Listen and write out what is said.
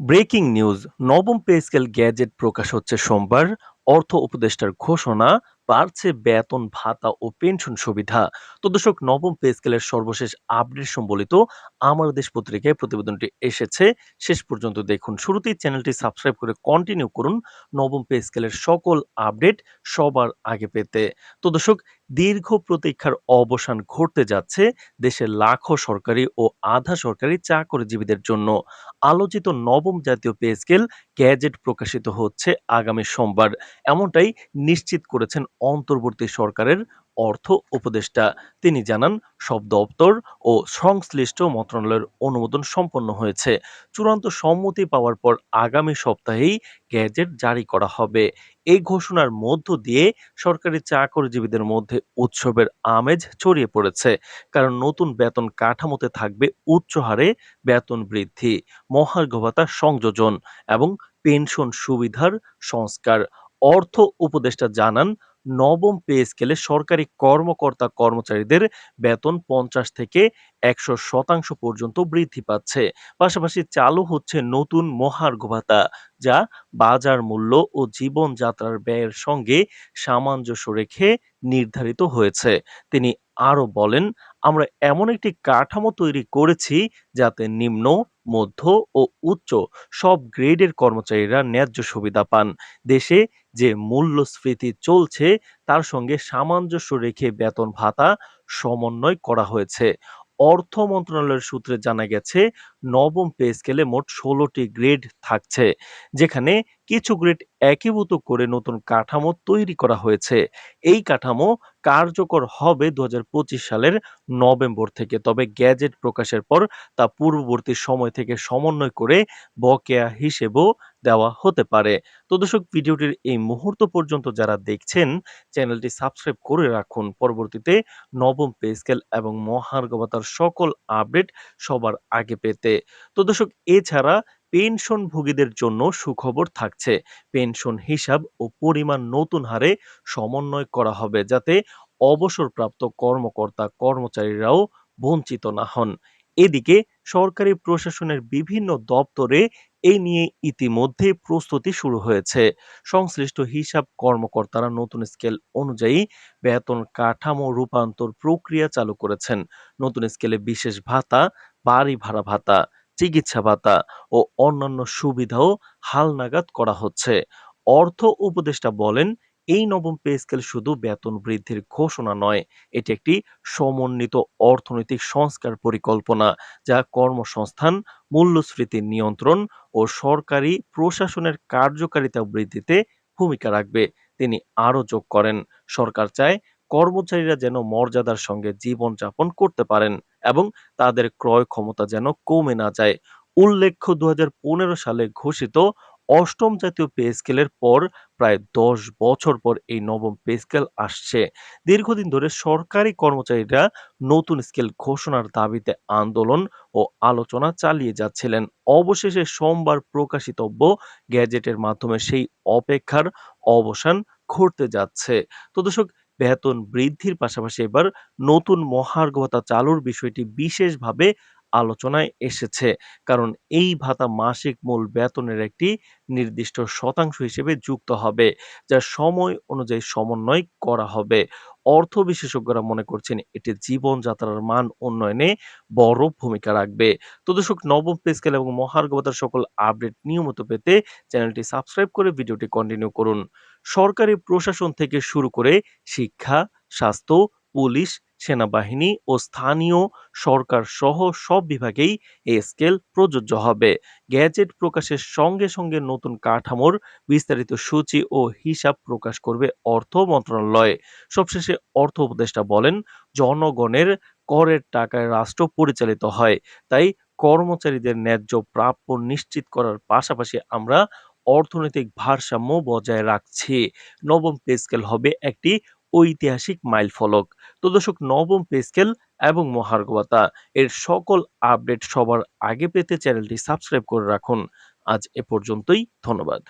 Breaking news, নবম pay scale gazette প্রকাশ হচ্ছে সোমবার। অর্থ উপদেষ্টার ঘোষণা, বাড়ছে বেতন, ভাতা ও পেনশন সুবিধা। তো দর্শক, নবম পে স্কেলের সর্বশেষ আপডেট সম্বলিত আমার দেশ পত্রিকায় প্রতিবেদনটি এসেছে। শেষ পর্যন্ত দেখুন। শুরুতেই চ্যানেলটি সাবস্ক্রাইব করে কন্টিনিউ করুন নবম পে স্কেলের সকল আপডেট সবার আগে পেতে। তো দর্শক দীর্ঘ প্রতীক্ষার অবসান ঘটতে যাচ্ছে দেশের লাখো সরকারি ও আধা সরকারি চাকরিজীবীদের জন্য। আলোচিত নবম জাতীয় পে স্কেল গ্যাজেট প্রকাশিত হচ্ছে আগামী সোমবার। এমনটাই নিশ্চিত করেছেন অন্তর্বর্তী সরকারের অর্থ উপদেষ্টা। তিনি জানান, সব দপ্তর ও সংশ্লিষ্ট মন্ত্রণালয়ের অনুমোদন সম্পন্ন হয়েছে। চূড়ান্ত সম্মতি পাওয়ার পর আগামী সপ্তাহেই গ্যাজেট জারি করা হবে। এই ঘোষণার মধ্য দিয়ে সরকারি চাকরিজীবীদের মধ্যে উৎসবের আমেজ ছড়িয়ে পড়েছে, কারণ নতুন বেতন কাঠামোতে থাকবে উচ্চ হারে বেতন বৃদ্ধি মহার্ঘ ভাতা সংযোজন এবং পেনশন সুবিধার সংস্কার। অর্থ উপদেষ্টা জানান নবম পে স্কেলে সরকারি কর্মকর্তা কর্মচারীদের বেতন পঞ্চাশ থেকে একশো শতাংশ পর্যন্ত বৃদ্ধি পাচ্ছে। পাশাপাশি চালু হচ্ছে নতুন মহার্ঘ ভাতা, যা বাজার মূল্য ও জীবনযাত্রার ব্যয়ের সঙ্গে সামঞ্জস্য রেখে নির্ধারিত হয়েছে। তিনি আরও বলেন আমরা এমন একটি কাঠামো তৈরি করেছি যাতে নিম্ন, মধ্য ও উচ্চ সব গ্রেডের কর্মচারীরা ন্যায্য সুবিধা পান। দেশে যে মূল্যস্ফীতি চলছে, তার সঙ্গে সামঞ্জস্য রেখে বেতন ভাতা সমন্বয় করা হয়েছে। অর্থ মন্ত্রণালয়ের সূত্রে জানা গেছে, নবম পে স্কেলে মোট ষোলোটি গ্রেড থাকছে, যেখানে কিছু গ্রেড একীভূত করে নতুন কাঠামো তৈরি করা হয়েছে। এই কাঠামো কার্যকর হবে দু হাজার পঁচিশ সালের নভেম্বর থেকে, তবে গ্যাজেট প্রকাশের পর তা পূর্ববর্তী সময় থেকে সমন্বয় করে বকেয়া হিসেবেও দেওয়া হতে পারে। তো দর্শক, ভিডিওটির এই মুহূর্ত পর্যন্ত যারা দেখছেন, চ্যানেলটি সাবস্ক্রাইব করে রাখুন। পরবর্তীতে নবম পে স্কেল এবং মহার্গবতার সকল আপডেট সবার আগে পেতে। তো দর্শক, এছাড়া পেনশনভোগীদের জন্য সুখবর থাকছে। পেনশন হিসাব ও পরিমাণ নতুন হারে সমন্বয় করা হবে যাতে অবসরপ্রাপ্ত কর্মকর্তা কর্মচারীরাও বঞ্চিত না হন। এদিকে সরকারি প্রশাসনের বিভিন্ন দপ্তরে এ নিয়ে ইতিমধ্যে প্রস্তুতি শুরু হয়েছে। সংশ্লিষ্ট হিসাব কর্মকর্তারা নতুন স্কেল অনুযায়ী বেতন কাঠামো রূপান্তর প্রক্রিয়া চালু করেছেন। নতুন স্কেলে বিশেষ ভাতা, বাড়ি ভাড়া ভাতা, চিকিৎসা ভাতা ও অন্যান্য সুবিধাও হালনাগাদ করা হচ্ছে। অর্থ উপদেষ্টা বলেন এই নবম পে স্কেল শুধু বেতন বৃদ্ধির ঘোষণা নয়, এটি একটি সমন্বিত অর্থনৈতিক সংস্কার পরিকল্পনা যা কর্মসংস্থান, মূল্যস্ফীতি নিয়ন্ত্রণ ও সরকারি প্রশাসনের কার্যকারিতা বৃদ্ধিতে ভূমিকা রাখবে। তিনি আরও যোগ করেন, সরকার চায় কর্মচারীরা যেন মর্যাদার সঙ্গে জীবনযাপন করতে পারেন এবং তাদের ক্রয় ক্ষমতা যেন কমে না যায়। উল্লেখ্য দু হাজার পনেরো সালে ঘোষিত অষ্টম জাতীয় পে স্কেলের পর প্রায় দশ বছর পর এই নবম পে স্কেল আসছে। দীর্ঘদিন ধরে সরকারি কর্মচারীরা নতুন স্কেল ঘোষণার দাবিতে আন্দোলন ও আলোচনা চালিয়ে যাচ্ছিলেন। অবশেষে সোমবার প্রকাশিতব্য গ্যাজেটের মাধ্যমে সেই অপেক্ষার অবসান ঘটতে যাচ্ছে। তো দর্শক, বেতন বৃদ্ধির পাশাপাশি এবার নতুন মহার্ঘতা চালুর বিষয়টি বিশেষভাবে আলোচনায় এসেছে। কারণ এই ভাতা মাসিক মূল বেতনের একটি নির্দিষ্ট শতাংশ হিসেবে যুক্ত হবে, যা সময় অনুযায়ী সমন্বয় করা হবে। অর্থ বিশেষজ্ঞরা মনে করছেন এটি জীবনযাত্রার মান উন্নয়নে বড় ভূমিকা রাখবে। তো দর্শক, নবম পে স্কেল এবং মহার্ঘবতার সকল আপডেট নিয়মিত পেতে চ্যানেলটি সাবস্ক্রাইব করে ভিডিওটি কন্টিনিউ করুন। সরকারি প্রশাসন থেকে শুরু করে শিক্ষা, স্বাস্থ্য, পুলিশ সেনাবাহিনী ও স্থানীয় সরকার সহ সব বিভাগেই এই স্কেল প্রযোজ্য হবে। গ্যাজেট প্রকাশের সঙ্গে সঙ্গে নতুন কাঠামোর বিস্তারিত সূচি ও হিসাব প্রকাশ করবে অর্থ মন্ত্রণালয়। সবশেষে অর্থ উপদেষ্টা বলেন, জনগণের করের টাকায় রাষ্ট্র পরিচালিত হয়, তাই কর্মচারীদের ন্যায্য প্রাপ্য নিশ্চিত করার পাশাপাশি আমরা অর্থনৈতিক ভারসাম্য বজায় রাখছি। নবম পে স্কেল হবে একটি ঐতিহাসিক মাইলফলক। তো নবম পে স্কেল এবং মহার্ঘবতা এর সকল আপডেট সবার আগে পেতে চ্যানেলটি সাবস্ক্রাইব করে রাখুন। আজ এ পর্যন্তই, ধন্যবাদ।